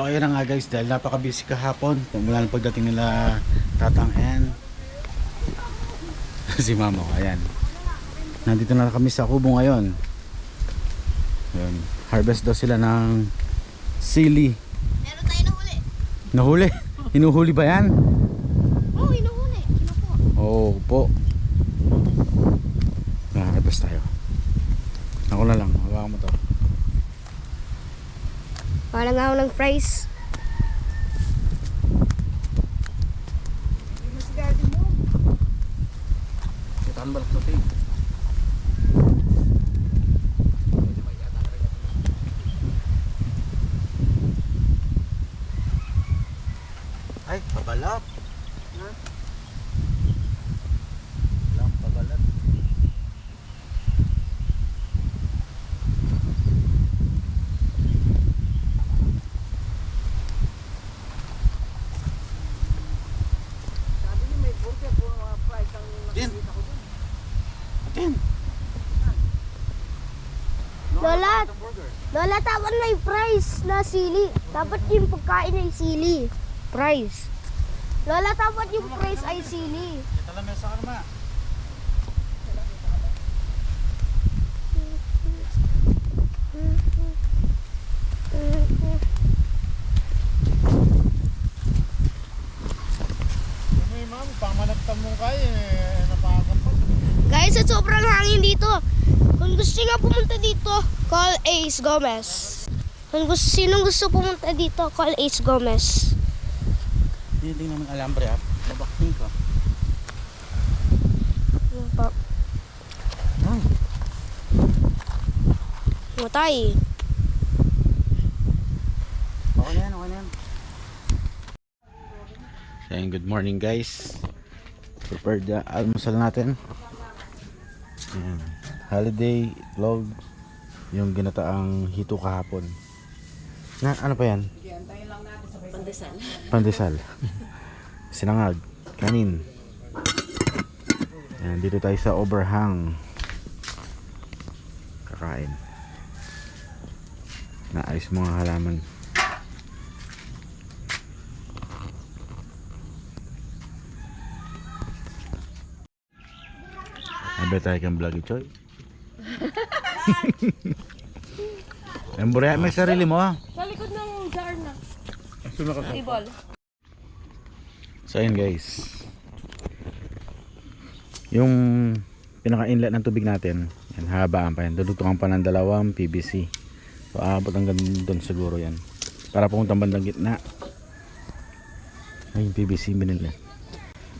So ayun na nga guys, dahil napaka-busy kahapon, mula ng pagdating nila Tatang N. si Mama ko, ayan. Nandito na kami sa Kubo ngayon. Ayan. Harvest daw sila ng sili. Meron tayo nahuli. Nahuli? Hinuhuli ba yan? Oo, oh, hinuhuli. Kinukuha. Oo po. Nakakabas tayo. Ako na lang, hawakan mo to. Wala nga ako ng fries. Balak to, Ting. Ay, pabalap. Ha? Walang pabalap. Din. Din. Lola, Lola, dapat may price na sili. Dapat yung pagkain ay sili. Price. Lola, dapat yung price ay sili. Kita lang sa karma. Eh. Guys, at sobrang hangin dito. Kung gusto nga pumunta dito, call Ace Gomez. Kung gusto, sinong gusto pumunta dito, call Ace Gomez. Hindi ng alambre ha. Babakting ko. Ano pa? Ay. Matay. Okay na yan, okay na yan. So, ayun, good morning guys. Prepared the almusal natin. Ayan. Holiday vlog. Yung ginataang hito kahapon. Na, ano pa yan? Pandesal. Pandesal. Sinangag. Kanin. Ayan, dito tayo sa overhang. Kakain. Naayos mga halaman. Sabi tayo kang vlog Choy. Ang buraya may sarili mo ah. Sa likod ng jar na. Table. So ayun guys. Yung pinaka-inlet ng tubig natin, yan habaan pa yan. Dudugtungan pa ng dalawang PVC. So aabot hanggang doon siguro yan. Para pumunta bandang gitna. Ay yung PVC binili.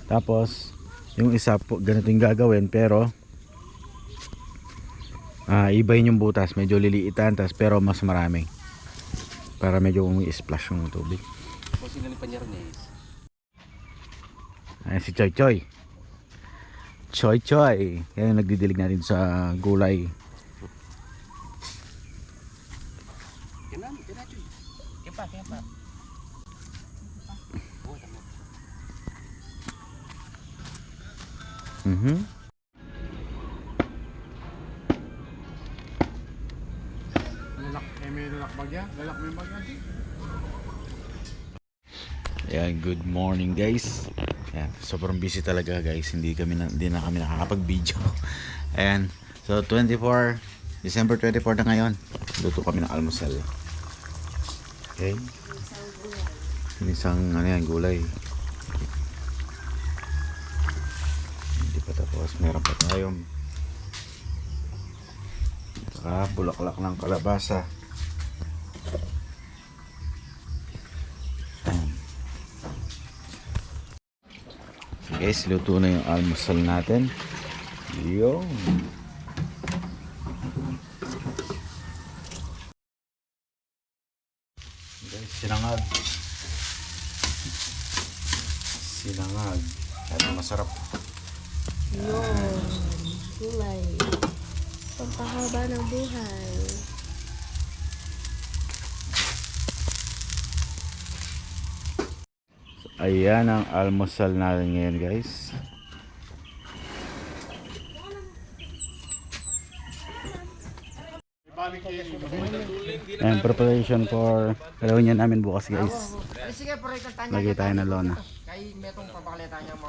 Tapos yung isa po ganito yung gagawin pero ah ibahin yung butas medyo liliitan tas pero mas marami para medyo umi-splash yung tubig Ayan si Choy Choy. Choy Choy. Yan yung nagdidilig natin sa gulay. Mhm. Ayan, good morning guys. Ayan, sobrang busy talaga guys. Hindi kami na, hindi na kami nakakapag-video. Ayan, so 24 December 24 na ngayon. Luto kami ng almusal. Okay. Isang ano yan, gulay. Hindi pa tapos. Meron pa tayong saka bulaklak ng kalabasa. Guys, luto na yung almusal natin. Yun. Guys, sinangag. Sinangag. Ano masarap. Yun. Gulay. Pampahaba ng buhay. Ayan ang almusal natin ngayon guys. And preparation for reunion namin bukas guys. Lagay tayo ng lona. Kay metong papakalita niya mo.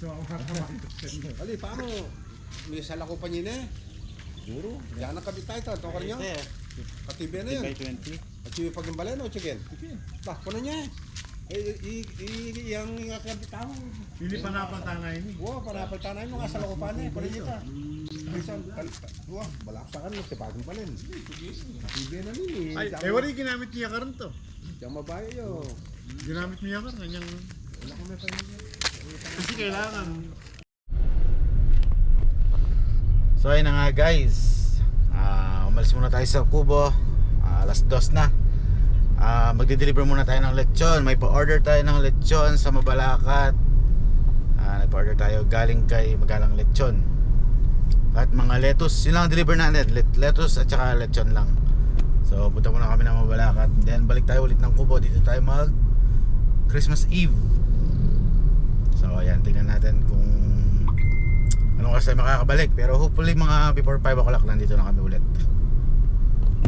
So, Ali, paano? May sala ko pa niya eh. Duro. Yan ang kabit tayo. Ito ka rin yan. Katibi na yan. 20. At yung pag-imbala no, chicken? Bah, kuno niya eh. Eh, i, i, i, yung nga kabit tao. Hindi pa napantanay ni. Wow, panapalta na yun. Mga sala ko pa na eh. Kuno niya ka. Minsan, wah, balaksakan mo. Tipagin pa rin. Katibi na nini. Ay, eh, wala yung ginamit niya ka rin to. Diyan mabayo yo. Ginamit niya ka rin. Kanyang... Kasi kailangan. So ayun na nga guys. Ah, umalis muna tayo sa Kubo. Ah, alas dos na. Ah, magde-deliver muna tayo ng lechon. May pa-order tayo ng lechon sa Mabalacat. Ah, nagpa-order tayo galing kay Magalang Lechon. At mga lettuce, yun lang ang deliver natin. Let- lettuce at saka lechon lang. So punta muna kami ng Mabalacat. Then balik tayo ulit ng Kubo. Dito tayo mag Christmas Eve. Ayan, tingnan natin kung anong tayo makakabalik. Pero hopefully mga before 5 o'clock nandito na kami ulit.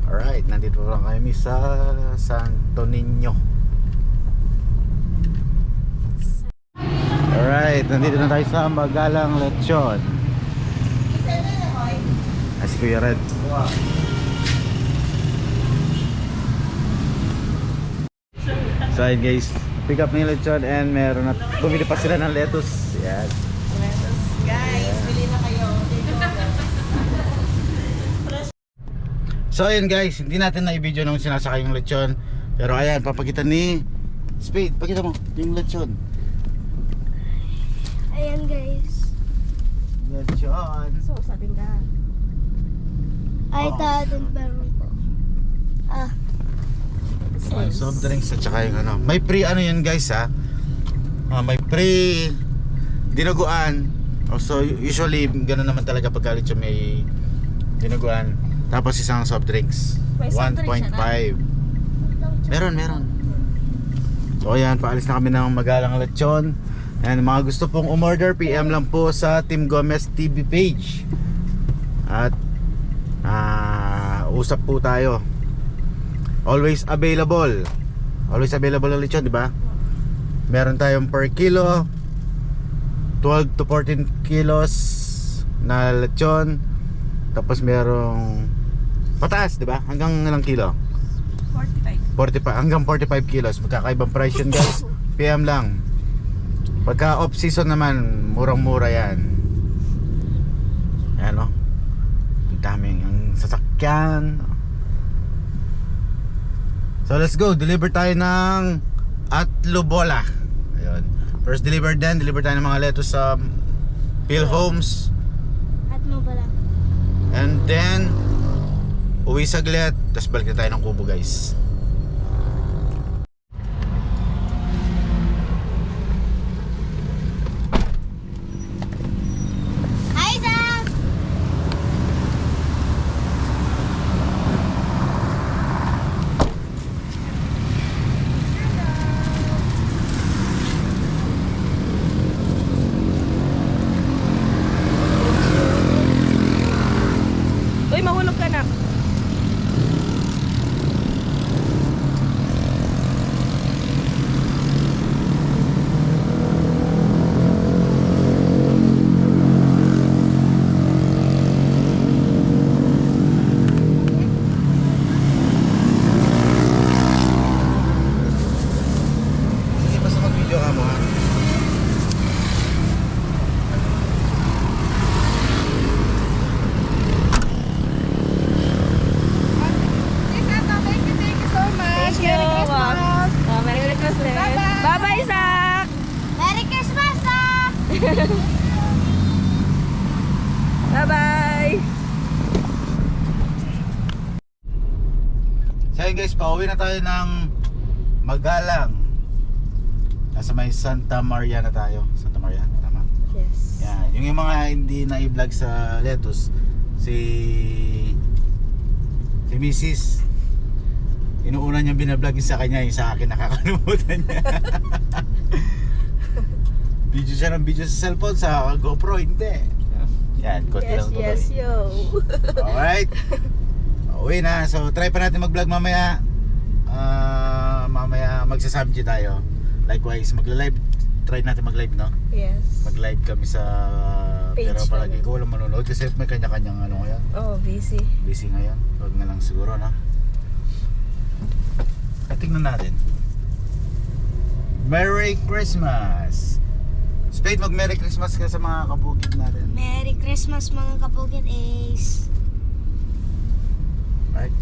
Alright, nandito lang kami sa Santo Niño. Alright, nandito na tayo sa Magalang Lechon. Ah, si Kuya Red. So guys, pick up yung lechon and meron na bumili pa sila ng lettuce. Yan. Guys, bili na kayo. So ayun guys, hindi natin na i-video nung sinasakay yung lechon. Pero ayan, papakita ni Spade, pakita mo yung lechon. Ayan guys. Lechon. So, sabi ka. Ay, Oh. dadin meron po. Ah. May soft drinks at saka yung ano. May pre ano yun guys ha. Ah, may pre dinaguan. Also usually ganun naman talaga pag lechon may dinaguan. Tapos isang soft drinks. May soft drink siya 1.5. Meron, meron. So ayan, paalis na kami ng Magalang Lechon. And mga gusto pong umorder, PM lang po sa Team Gomez TV page. At ah usap po tayo. Always available. Always available ang lechon, di ba? Meron tayong per kilo 12 to 14 kilos na lechon. Tapos merong pataas, di ba? Hanggang ilang kilo? 45. 45 hanggang 45 kilos magkakaibang price yun guys PM lang pagka off season naman murang mura yan ayan o ang daming ang sasakyan so let's go. Deliver tayo ng Atlobola. Ayun. First deliver din. Deliver tayo ng mga lettuce sa Phil Homes At mo pala. and then uwi saglit. Tapos balik na tayo ng kubo guys Hi, Sam! Uy, mahulog ka na. Bye-bye, Sak! Merry Christmas, ah! Bye-bye! So yun guys, pauwi na tayo ng Magalang. Nasa may Santa Maria na tayo. Santa Maria, tama? Yes. Yan. Yung, yung mga hindi na i-vlog sa Letus, si si Mrs. Inuuna niyang binablog sa kanya, yung sa akin nakakalimutan niya. video siya ng video sa cellphone, sa GoPro, hindi. Yan, konti Yes, lang yes, yo. Alright. Uwi na. So, try pa natin mag-vlog mamaya. Ah, mamaya magsasubject tayo. Likewise, magla-live. Try natin mag-live, no? Yes. Mag-live kami sa... Page pero palagi ko walang manonood kasi may kanya-kanyang ano ngayon. Oh, busy. Busy ngayon. Huwag na lang siguro, no? Tingnan natin. Merry Christmas! Spade, mag Merry Christmas ka sa mga kabukid natin. Merry Christmas mga kabukid Ace. Right.